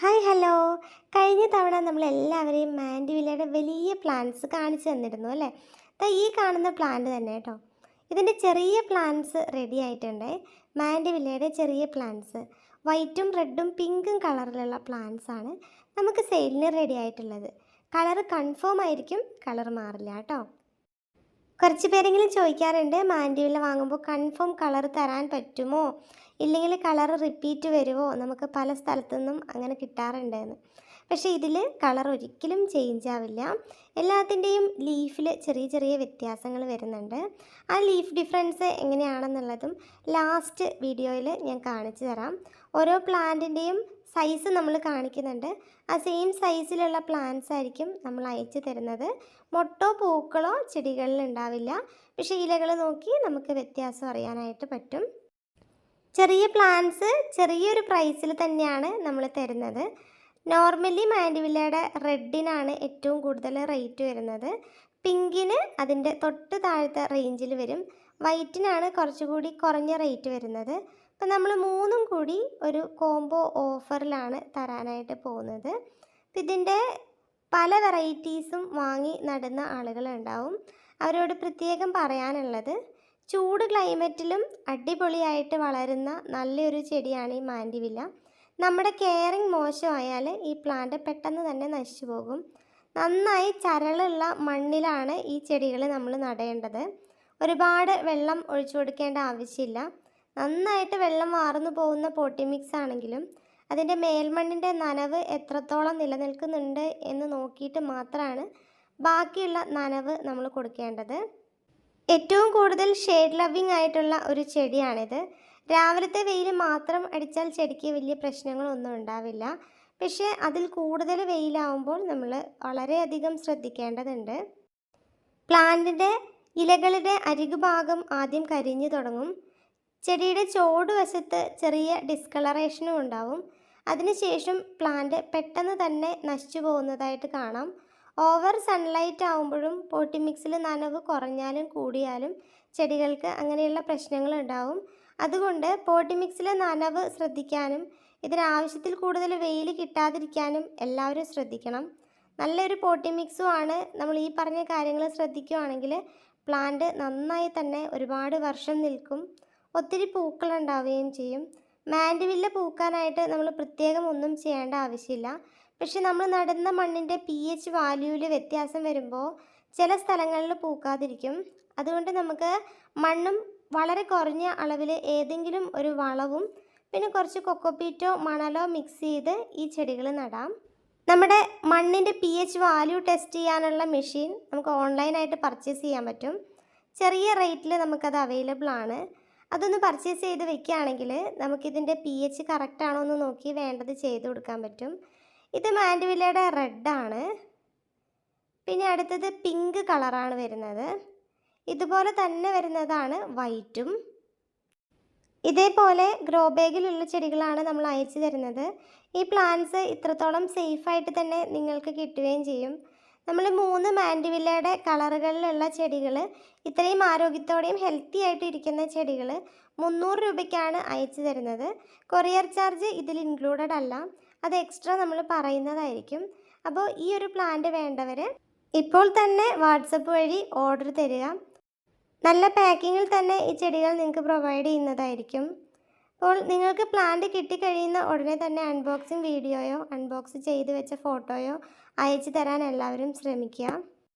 Hi hello കഴിഞ്ഞ തവണ നമ്മൾ എല്ലാവരെയും മാൻഡിവില്ലയുടെ വലിയ പ്ലാന്റ്സ് കാണിച്ചു തന്നിരുന്നു അല്ലേ? ദാ ഈ കാണുന്ന പ്ലാന്റ് തന്നെ കേട്ടോ ഇതിന്റെ ചെറിയ പ്ലാന്റ്സ് റെഡി ആയിട്ടുണ്ട്. മാൻഡിവില്ലയുടെ ചെറിയ പ്ലാന്റ്സ് വൈറ്റും റെഡും പിങ്കും കളറിലുള്ള പ്ലാന്റ്സ് ആണ് നമുക്ക് സെയിലിന് റെഡി ആയിട്ടുള്ളത്. കളർ കൺഫേം ആയിരിക്കും കളർ മാറില്ല കേട്ടോ കുറച്ച് പേരെങ്കിലും ചോദിക്കാറുണ്ട് മാൻഡിവില്ല വാങ്ങുമ്പോൾ കൺഫേം കളർ തരാൻ പറ്റുമോ? ഇല്ലെങ്കിൽ കളർ റിപ്പീറ്റ് വരുമോ നമുക്ക് പല സ്ഥലത്തു നിന്നും അങ്ങനെ കിട്ടാറുണ്ടായിരുന്നു പക്ഷേ ഇതിൽ കളർ ഒരിക്കലും ചേഞ്ച് ആവില്ല. എല്ലാത്തിന്റെയും ലീഫിൽ ചെറിയ ചെറിയ വ്യത്യാസങ്ങൾ വരുന്നുണ്ട്. ആ ലീഫ് ഡിഫറൻസ് എങ്ങനെയാണെന്നുള്ളതും ലാസ്റ്റ് വീഡിയോയിൽ ഞാൻ കാണിച്ചു തരാം. ഓരോ പ്ലാന്റിന്റെയും സൈസ് നമ്മൾ കാണിക്കുന്നുണ്ട്. ആ സെയിം സൈസിലുള്ള പ്ലാന്റ്സ് ആയിരിക്കും നമ്മൾ അയച്ചു തരുന്നത്. മൊട്ടോ പൂക്കളോ ചെടികളിൽ ഉണ്ടാവില്ല. പക്ഷേ ഇലകൾ നോക്കി നമുക്ക് വ്യത്യാസം അറിയാനായിട്ട് പറ്റും. ചെറിയ പ്ലാന്റ്സ് ചെറിയൊരു പ്രൈസിൽ തന്നെയാണ് നമ്മൾ തരുന്നത്. നോർമലി മാൻഡിവില്ലയുടെ റെഡിനാണ് ഏറ്റവും കൂടുതൽ റേറ്റ് വരുന്നത്. പിങ്കിന് അതിന്റെ തൊട്ട് താഴത്തെ റേഞ്ചിൽ വരും. വൈറ്റിനാണ് കുറച്ചുകൂടി കുറഞ്ഞ റേറ്റ് വരുന്നത്. അപ്പം നമ്മൾ മൂന്നും കൂടി ഒരു കോംബോ ഓഫറിലാണ് തരാനായിട്ട് പോകുന്നത്. ഇതിന്റെ പല വെറൈറ്റീസും വാങ്ങി നടുന്ന ആളുകളുണ്ടാവും. അവരോട് പ്രത്യേകം പറയാനുള്ളത് ചൂട് ക്ലൈമറ്റിലും അടിപൊളിയായിട്ട് വളരുന്ന നല്ലൊരു ചെടിയാണ് ഈ മാൻഡിവില്ല നമ്മുടെ കെയറിങ് മോശമായാൽ ഈ പ്ലാന്റ് പെട്ടെന്ന് തന്നെ നശിച്ചു പോകും. നന്നായി ചരളുള്ള മണ്ണിലാണ് ഈ ചെടികൾ നമ്മൾ നടേണ്ടത്. ഒരുപാട് വെള്ളം ഒഴിച്ചു കൊടുക്കേണ്ട ആവശ്യമില്ല. നന്നായിട്ട് വെള്ളം വാർന്നു പോകുന്ന പോട്ടി മിക്സ് ആണെങ്കിലും അതിന്റെ മേൽമണ്ണിന്റെ നനവ് എത്രത്തോളം നിലനിൽക്കുന്നുണ്ട് എന്ന് നോക്കിയിട്ട് മാത്രമാണ് ബാക്കിയുള്ള നനവ് നമ്മൾ കൊടുക്കേണ്ടത്. ഏറ്റവും കൂടുതൽ ഷെയ്ഡ് ലവിങ് ആയിട്ടുള്ള ഒരു ചെടിയാണിത്. രാവിലത്തെ വെയിൽ മാത്രം അടിച്ചാൽ ചെടിക്ക് വലിയ പ്രശ്നങ്ങളൊന്നും ഉണ്ടാവില്ല. പക്ഷേ അതിൽ കൂടുതൽ വെയിലാവുമ്പോൾ നമ്മൾ വളരെയധികം ശ്രദ്ധിക്കേണ്ടതുണ്ട്. പ്ലാന്റിന്റെ ഇലകളുടെ അരികു ഭാഗം ആദ്യം കരിഞ്ഞു തുടങ്ങും. ചെടിയുടെ ചോട് വശത്ത് ചെറിയ ഡിസ്കളറേഷനും ഉണ്ടാവും. അതിനുശേഷം പ്ലാന്റ് പെട്ടെന്ന് തന്നെ നശിച്ചു പോകുന്നതായിട്ട് കാണാം. ഓവർ സൺലൈറ്റ് ആവുമ്പോഴും പോട്ടി മിക്സിൽ നനവ് കുറഞ്ഞാലും കൂടിയാലും ചെടികൾക്ക് അങ്ങനെയുള്ള പ്രശ്നങ്ങൾ ഉണ്ടാവും. അതുകൊണ്ട് പോട്ടി മിക്സിലെ നനവ് ശ്രദ്ധിക്കാനും ഇതിനാവശ്യത്തിൽ കൂടുതൽ വെയിൽ കിട്ടാതിരിക്കാനും എല്ലാവരും ശ്രദ്ധിക്കണം. നല്ലൊരു പോട്ടി മിക്സുമാണ് നമ്മൾ ഈ പറഞ്ഞ കാര്യങ്ങൾ ശ്രദ്ധിക്കുകയാണെങ്കിൽ പ്ലാന്റ് നന്നായി തന്നെ ഒരുപാട് വർഷം നിൽക്കും. ഒത്തിരി പൂക്കൾ ഉണ്ടാവുകയും ചെയ്യും. മാൻഡിവില്ല പൂക്കാനായിട്ട് നമ്മൾ പ്രത്യേകം ഒന്നും ചെയ്യേണ്ട ആവശ്യമില്ല. പക്ഷെ നമ്മൾ നടുന്ന മണ്ണിന്റെ പി എച്ച് വാല്യൂവിൽ വ്യത്യാസം വരുമ്പോൾ ചില സ്ഥലങ്ങളിൽ പൂക്കാതിരിക്കും. അതുകൊണ്ട് നമുക്ക് മണ്ണും വളരെ കുറഞ്ഞ അളവിൽ ഏതെങ്കിലും ഒരു വളവും പിന്നെ കുറച്ച് കൊക്കോപ്പീറ്റോ മണലോ മിക്സ് ചെയ്ത് ഈ ചെടികൾ നടാം. നമ്മുടെ മണ്ണിന്റെ പി എച്ച് വാല്യൂ ടെസ്റ്റ് ചെയ്യാനുള്ള മെഷീൻ നമുക്ക് ഓൺലൈനായിട്ട് പർച്ചേസ് ചെയ്യാൻ പറ്റും. ചെറിയ റേറ്റിൽ നമുക്കത് അവൈലബിൾ ആണ്. അതൊന്ന് പർച്ചേസ് ചെയ്ത് വെക്കുകയാണെങ്കിൽ നമുക്കിതിന്റെ പി എച്ച് കറക്റ്റ് ആണോ എന്ന് നോക്കി വേണ്ടത് ചെയ്ത് കൊടുക്കാൻ പറ്റും. ഇത് മാൻഡുവില്ലയുടെ റെഡാണ്. പിന്നെ അടുത്തത് പിങ്ക് കളറാണ് വരുന്നത്. ഇതുപോലെ തന്നെ വരുന്നതാണ് വൈറ്റും. ഇതേപോലെ ഗ്രോ ബാഗിലുള്ള ചെടികളാണ് നമ്മൾ അയച്ചു തരുന്നത്. ഈ പ്ലാന്റ്സ് ഇത്രത്തോളം സേഫായിട്ട് തന്നെ നിങ്ങൾക്ക് കിട്ടുകയും ചെയ്യും. നമ്മൾ മൂന്ന് മാൻഡിവില്ലയുടെ കളറുകളിലുള്ള ചെടികൾ ഇത്രയും ആരോഗ്യത്തോടെയും ഹെൽത്തി ആയിട്ട് ഇരിക്കുന്ന ചെടികൾ മുന്നൂറ് രൂപയ്ക്കാണ് അയച്ചു തരുന്നത്. കൊറിയർ ചാർജ് ഇതിൽ ഇൻക്ലൂഡഡ് അല്ല. അത് എക്സ്ട്രാ നമ്മൾ പറയുന്നതായിരിക്കും. അപ്പോൾ ഈ ഒരു പ്ലാന്റ് വേണ്ടവർ ഇപ്പോൾ തന്നെ വാട്സപ്പ് വഴി ഓർഡർ തരിക. നല്ല പാക്കിങ്ങിൽ തന്നെ ഈ ചെടികൾ നിങ്ങൾക്ക് പ്രൊവൈഡ് ചെയ്യുന്നതായിരിക്കും. അപ്പോൾ നിങ്ങൾക്ക് പ്ലാന്റ് കിട്ടിക്കഴിയുന്ന ഉടനെ തന്നെ അൺബോക്സിങ് വീഡിയോയോ അൺബോക്സ് ചെയ്ത് വെച്ച ഫോട്ടോയോ അയച്ചു തരാൻ എല്ലാവരും ശ്രമിക്കുക.